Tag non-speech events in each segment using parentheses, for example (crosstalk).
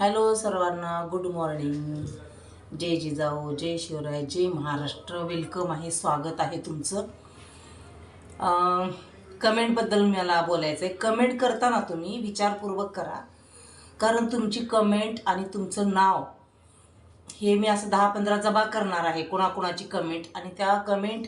Hello सर्वांना good morning. जय जिजाऊ जय शिवराय जय महाराष्ट्र. वेलकम आहे स्वागत आहे तुमचं. कमेंटबद्दल मला बोलायचं आहे कमेंट करताना तुम्ही विचारपूर्वक करा. कारण तुमची कमेंट आणि तुमचं नाव हे मी असं दहा पंधरा जबा करणार आहे कोणाकोणाची कमेंट. आणि त्या कमेंट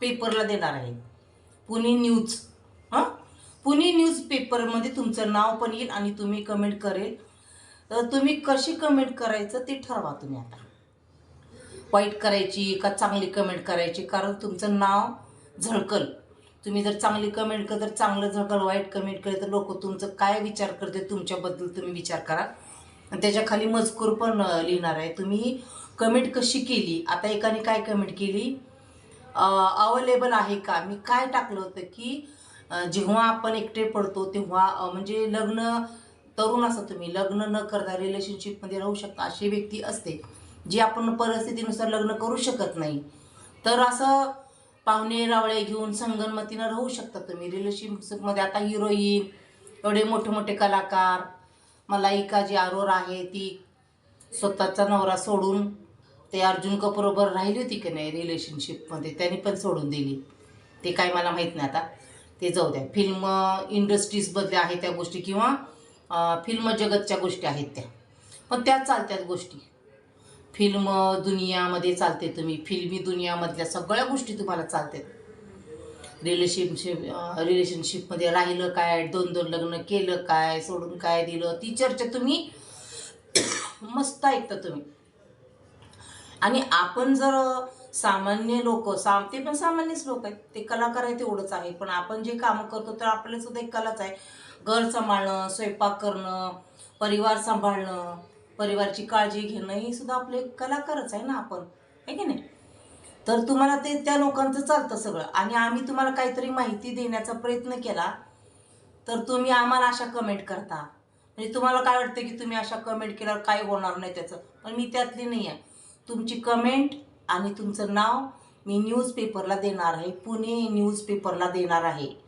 पेपरला देणार आहे. पुणे न्यूज. हां? पुणे न्यूज पेपरमध्ये तुमचं नाव पण येईल आणि तुम्ही कमेंट करेल. तर तुम्ही कशी कमेंट करायचं ते ठरवा तुम्ही आता. वाईट करायची का चांगली कमेंट करायची? कारण तुमचं नाव झळकल. तुम्ही जर चांगली कमेंट केलं तर चांगलं झळकल वाईट कमेंट केलं तर लोक तुमचं काय विचार करते तुमच्याबद्दल तुम्ही विचार करा. आणि त्याच्याखाली मजकूर पण लिहिणार आहे. तुम्ही कमेंट कशी केली? आता एकाने काय कमेंट केली? अवेलेबल आहे का? मी काय टाकलं होतं की जेव्हा आपण एकटे पडतो तेव्हा म्हणजे लग्न तरुण असं तुम्ही लग्न न करता रिलेशनशिपमध्ये राहू शकता अशी व्यक्ती असते जी आपण परिस्थितीनुसार लग्न करू शकत नाही. तर असं पाहुणे रावळे घेऊन संगनमतीनं राहू शकता तुम्ही. रिलेशनशिपमध्ये आता हिरोईन एवढे मोठे मोठे कलाकार मलाइका जी आरोर आहे ती स्वतःचा नवरा सोडून ते अर्जुन कपूरबरोबर राहिली होती की नाही रिलेशनशिपमध्ये त्यांनी पण सोडून दिली. ते काय मला माहीत नाही आता. ते जाऊ द्या. फिल्म इंडस्ट्रीजमधल्या आहे त्या गोष्टी किंवा फिल्म जगतच्या गोष्टी आहेत त्या. पण त्या चालत्यात गोष्टी. फिल्म दुनियामध्ये चालते तुम्ही. फिल्मी दुनियामधल्या सगळ्या गोष्टी तुम्हाला चालतात रिलेशनशिप रिलेशनशिपमध्ये राहिलं काय? दोन दोन लग्न केलं काय? सोडून काय दिलं? ती चर्चा तुम्ही (coughs) मस्त ऐकता तुम्ही. आणि आपण जर सामान्य लोक साम ते पण सामान्यच लोक आहेत. ते कलाकार आहे तेवढंच आहे. पण आपण जे कामं करतो तर आपल्यासुद्धा एक कलाच आहे. घर सांभाळणं स्वयंपाक करणं परिवार सांभाळणं परिवारची काळजी घेणं हे सुद्धा आपले कलाकारच आहे ना आपण. आहे की नाही? तर तुम्हाला ते त्या लोकांचं चालतं सगळं. आणि आम्ही तुम्हाला काहीतरी माहिती देण्याचा प्रयत्न केला तर तुम्ही आम्हाला अशा कमेंट करता. म्हणजे तुम्हाला काय वाटतं की तुम्ही अशा कमेंट केल्यावर काय होणार नाही त्याचं? पण मी त्यातली नाही आहे. तुमची कमेंट आणि तुमचं नाव मी न्यूजपेपरला देणार आहे. पुणे न्यूजपेपरला देणार आहे.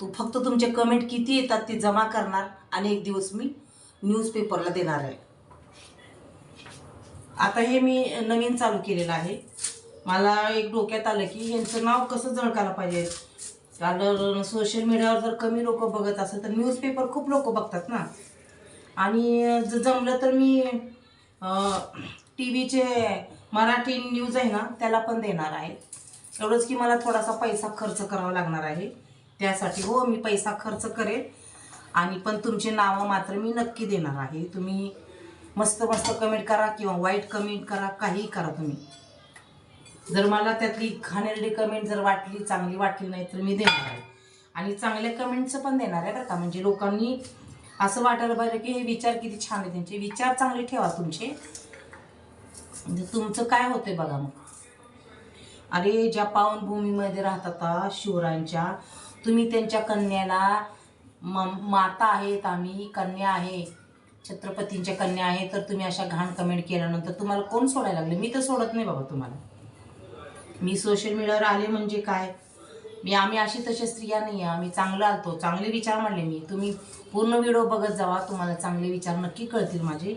तू फक्त तुमचे कमेंट किती येतात ते जमा करणार आणि एक दिवस मी न्यूजपेपरला देणार आहे. आता हे मी नवीन चालू केलेलं आहे. मला एक डोक्यात आलं की यांचं नाव कसं झळकायला पाहिजे? कारण सोशल मीडियावर जर कमी लोक बघत असेल तर न्यूजपेपर खूप लोक बघतात ना. आणि जर जमलं तर मी टी व्हीचे मराठी न्यूज आहे ना त्याला पण देणार आहे. एवढंच की मला थोडासा पैसा खर्च करावा लागणार आहे. त्यासाठी हो मी पैसा खर्च करेल. आणि पण तुमची नावं मात्र मी नक्की देणार आहे. तुम्ही मस्त मस्त कमेंट करा किंवा वाईट कमेंट करा काहीही करा तुम्ही. जर मला त्यातली घाणेरडी कमेंट जर वाटली चांगली वाटली नाही तर मी देणार आहे. आणि चांगल्या कमेंटचं पण देणार आहे बरं का म्हणजे लोकांनी असं वाटायला पाहिजे की हे विचार किती छान आहे त्यांचे. विचार चांगले ठेवा तुमचे. म्हणजे तुमचं काय होतंय बघा मग. अरे ज्या पावनभूमीमध्ये राहतात शिवरायांच्या तुम्ही त्यांच्या कन्याला म माता आहेत आम्ही कन्या आहे छत्रपतींच्या कन्या आहे तर तुम्ही अशा घाण कमेंट केल्यानंतर तुम्हाला कोण सोडायला लागले? मी तर सोडत नाही बाबा तुम्हाला. मी सोशल मीडियावर आले म्हणजे काय? मी आम्ही अशी तशी स्त्रिया नाही आहे आम्ही चांगलं आलतो. चांगले विचार मांडले मी. तुम्ही पूर्ण व्हिडिओ बघत जावा. तुम्हाला चांगले विचार नक्की कळतील माझे.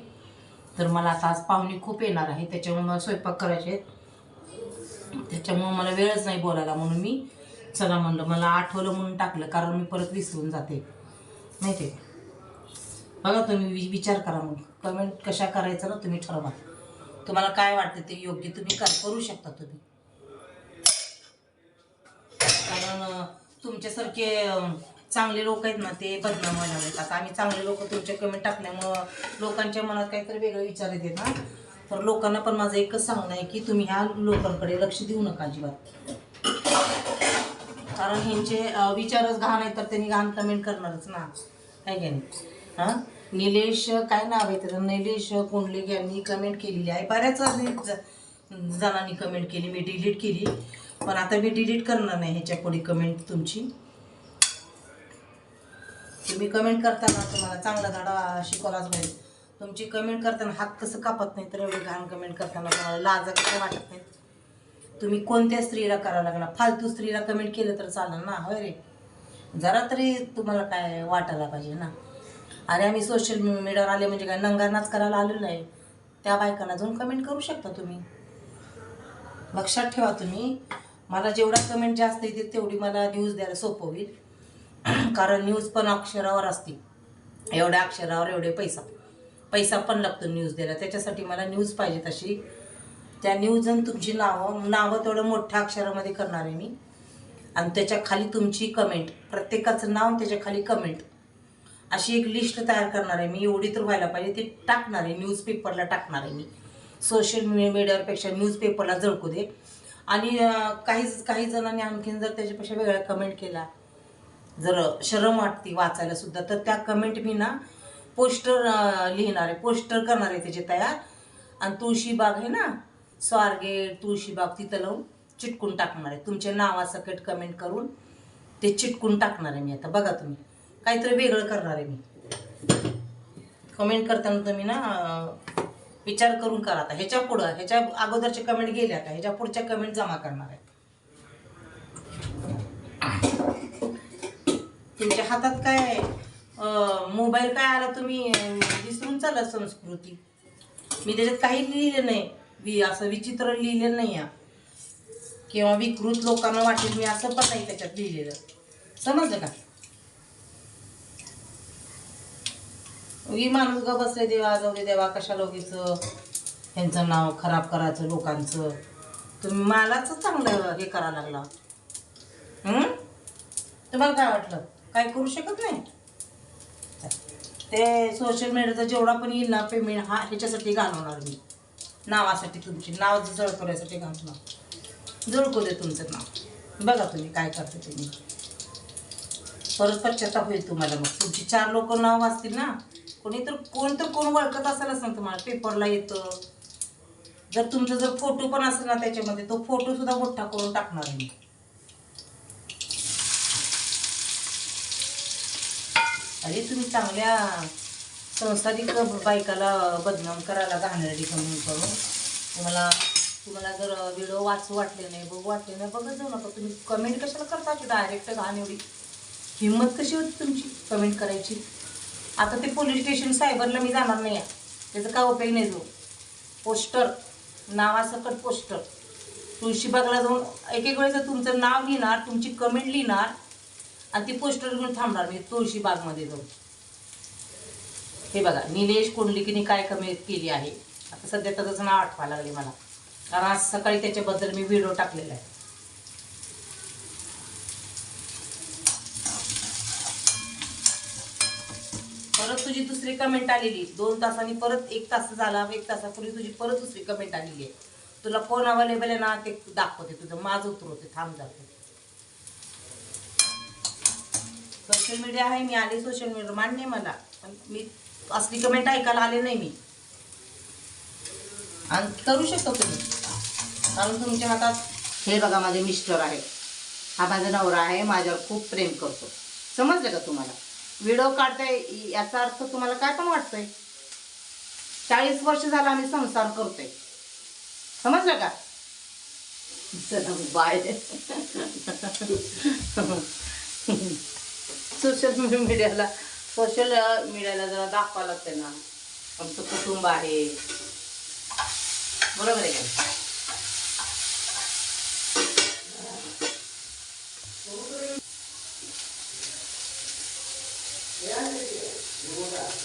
तर मला आता आज पाहुणे खूप येणार आहे त्याच्यामुळे मला स्वयंपाक करायचे आहेत. त्याच्यामुळं मला वेळच नाही बोलायला म्हणून मी चला म्हणलं मला आठवलं म्हणून टाकलं कारण मी परत विसरून जाते. माहिती ते बघा तुम्ही वि- विचार करा मग. कमेंट कशा करायचं ना तुम्ही ठरवा. तुम्हाला काय वाटतं ते योग्य तुम्ही कर करू शकता तुम्ही. कारण तुमच्यासारखे चांगले लोक आहेत ना ते बदनाम व्हायला आहेत आता आम्ही चांगले लोक तुमचे कमेंट टाकल्यामुळं लोकांच्या मनात काहीतरी वेगळं विचार येते ना. तर लोकांना पण माझं एकच सांगणं आहे की तुम्ही ह्या लोकांकडे लक्ष देऊ नका अजिबात. कारण ह्यांचे विचारच घाण आहे तर त्यांनी घाण कमेंट करणारच ना. आहे की नाही? हां? निलेश काय नाव आहे त्याचं? निलेश कोंडले यांनी कमेंट केलेली आहे. बऱ्याच ज- जणांनी कमेंट केली मी डिलीट केली. पण आता मी डिलीट करणार नाही ह्याच्या पुढे कमेंट तुमची. तुम्ही कमेंट करताना तुम्हाला चांगला धडा शिकवलाच पाहिजे. तुमची कमेंट करताना हात कसं कापत नाही तर एवढी घाण कमेंट करताना तुम्हाला लाजा कसं वाटत नाही. तुम्ही कोणत्या स्त्रीला करा लागला? फालतू स्त्रीला कमेंट केलं तर चालेल ना? होय रे. जरा तरी तुम्हाला काय वाटायला पाहिजे ना? आणि आम्ही सोशल मीडियावर आले म्हणजे काय नंगानाच करायला आलेलो नाही. त्या बायकांना जाऊन कमेंट करू शकता तुम्ही. लक्षात ठेवा तुम्ही. मला जेवढा कमेंट जास्त येतील तेवढी मला न्यूज द्यायला सोपं होईल. (clears throat) कारण न्यूज पण अक्षरावर असते. एवढ्या अक्षरावर एवढे पैसा. पैसा पण लागतो न्यूज द्यायला. त्याच्यासाठी मला न्यूज पाहिजे तशी. त्या न्यूज आणि तुमची नावं नावं तेवढं मोठ्या अक्षरामध्ये करणार आहे मी. आणि त्याच्याखाली तुमची कमेंट प्रत्येकाचं नाव आणि त्याच्याखाली कमेंट अशी एक लिस्ट तयार करणार आहे मी. एवढी तर व्हायला पाहिजे. ती टाकणार आहे. न्यूजपेपरला टाकणार आहे मी. सोशल मीडियावरपेक्षा न्यूजपेपरला झळकू दे. आणि काही काही जणांनी आणखीन जर त्याच्यापेक्षा वेगळा कमेंट केला जर शरम वाटते वाचायला सुद्धा तर त्या कमेंट मी ना पोस्टर लिहिणार आहे. पोस्टर करणार आहे त्याचे तयार. आणि तुळशीबाग आहे ना स्वारगेट तुळशीबाग तिथं लावून चिटकून टाकणार आहे. तुमच्या नावासकट कमेंट करून ते चिटकून टाकणार आहे मी आता. बघा तुम्ही. काहीतरी वेगळं करणार आहे मी. कमेंट करताना तुम्ही ना विचार करून करा आता. ह्याच्या पुढं ह्याच्या अगोदरचे कमेंट गेल्या का ह्याच्या पुढच्या कमेंट जमा करणार आहे. तुमच्या हातात काय मोबाईल काय आला तुम्ही? विसरून चाला संस्कृती. मी त्याच्यात काही लिहिलं नाही. वि असं विचित्र लिहिलेलं नाही किंवा विकृत लोकांना वाटेल मी असं पण नाही त्याच्यात लिहिलेलं. समजलं का? ही माणूस ग बसले देवा जाऊ दे देवा कशा उगीच? त्यांचं नाव खराब करायचं लोकांचं. तुम्ही मलाच चांगलं हे करायला लागला. तुम्हाला काय वाटलं? काय करू शकत नाही? ते सोशल मीडियाचा जेवढा पण येईल ना पेमेंट हा ह्याच्यासाठी घालवणार मी. नावासाठी तुमची. नाव जळकवण्यासाठी घालवणार जळकू दे तुमचं नाव. बघा तुम्ही काय करते तुम्ही. परत पश्चाताप होईल तुम्हाला मग. तुमची चार लोक नाव वाचतील ना. कोणी तर कोण तर कोण ओळखत असेलच ना तुम्हाला पेपरला येतं. जर तुमचा जर फोटो पण असेल ना त्याच्यामध्ये तो फोटो सुद्धा मोठा करून टाकणार मी. अरे तुम्ही चांगल्या संस्थानिक बायकाला बदनाम करायला घाणेरडी म्हणून करून. तुम्हाला तुम्हाला जर व्हिडिओ वाचू वाटले नाही बघू वाटले नाही बघत जाऊ नका. तुम्ही कमेंट कशाला करता डायरेक्ट घाण एवढी हिंमत कशी होती तुमची कमेंट करायची? आता ते पोलीस स्टेशन सायबरला मी जाणार नाही आहे त्याचा काय उपयोग नाही जो. पोस्टर नावासकट पोस्टर तुळशीबागला जाऊन एक एक वेळेस तुमचं नाव लिहिणार तुमची कमेंट लिहिणार आणि ती पोस्टर घेऊन थांबणार मी तुळशीबागमध्ये जाऊन. हे बघा निलेश कुंडलिकीने काय कमी केली आहे? आता सध्या त्याचं नाव आठवा लागले मला. कारण आज सकाळी त्याच्याबद्दल मी व्हिडिओ टाकलेला आहे. परत तुझी दुसरी कमेंट आलेली. दोन तासांनी परत एक तास झाला एक तासापूर्वी तुझी परत दुसरी कमेंट आलेली आहे. तुला फोन अवेलेबल आहे ना ते दाखवते तुझं. माझं उतरवते थांब जाते सोशल मीडिया आहे मी आले सोशल मीडिया मान्य मला. पण मी असली कमेंट ऐकायला आले नाही मी. आणि करू शकतो तुम्ही. कारण तुमच्या हातात हे बघा माझे मिस्टर आहे हा माझा नवरा आहे माझ्यावर खूप प्रेम करतो. समजलं का तुम्हाला? व्हिडिओ काढताय याचा अर्थ तुम्हाला काय पण वाटतंय. चाळीस वर्ष झाला आम्ही संसार करतोय. समजलं का? बाय (laughs) सोशल मीडियाला सोशल uh, मीडियाला जरा दाखवा लागते ना. आमचं कुटुंब आहे. बरोबर आहे का?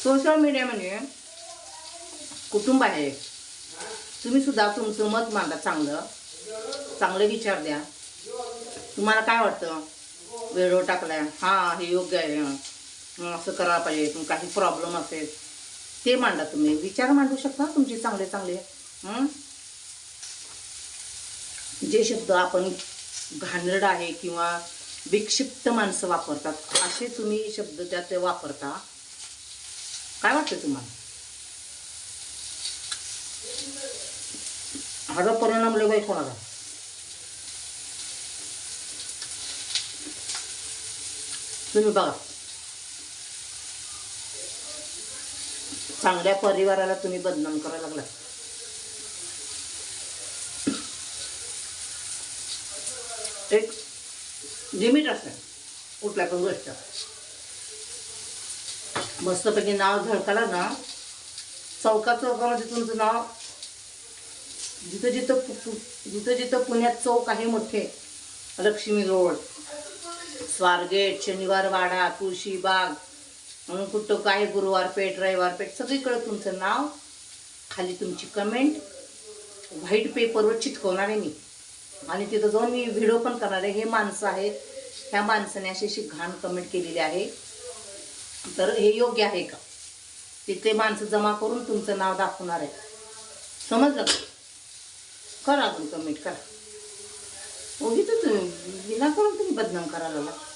सोशल मीडिया म्हणजे कुटुंब आहे. तुम्ही सुद्धा तुमचं मत मांडा चांगलं. चांगले विचार द्या. तुम्हाला काय वाटतं? व्हिडिओ टाकलाय. हां हे योग्य आहे. असं करायला पाहिजे तुम काही प्रॉब्लेम असेल. ते मांडा तुम्ही. विचार मांडू शकता तुमचे चांगले चांगले. जे शब्द आपण घाणेरडा आहे किंवा विक्षिप्त माणसं वापरतात असे तुम्ही शब्द त्यात वापरता. काय वाटतं तुम्हाला? हा परिणाम लय कोणाला तुम्ही बघा. चांगल्या परिवाराला तुम्ही बदनाम करायला लागला एक लिमिट असते कुठल्या पण गोष्ट मस्तपैकी नाव झळकाला ना चौका चौकामध्ये तुमचं नाव जिथं जिथं जिथं जिथं पुण्यात चौक आहे मोठे लक्ष्मी रोड स्वारगेट शनिवार वाडा तुळशीबाग म्हणून कुठं काय गुरुवार पेठ रविवार पेठ सगळीकडं तुमचं नाव खाली तुमची कमेंट व्हाईट पेपरवर चिटकवणार आहे मी. आणि तिथं जाऊन मी व्हिडिओ पण करणार आहे. हे माणसं आहेत. ह्या माणसाने अशी अशी घाण कमेंट केलेली आहे. तर हे योग्य आहे का? तिथे माणसं जमा करून तुमचं नाव दाखवणार आहे समजलं का? करा तुम्ही कमेंट करा. उगीच तुम्ही विनाकारण तुम्ही बदनाम करायला लागला.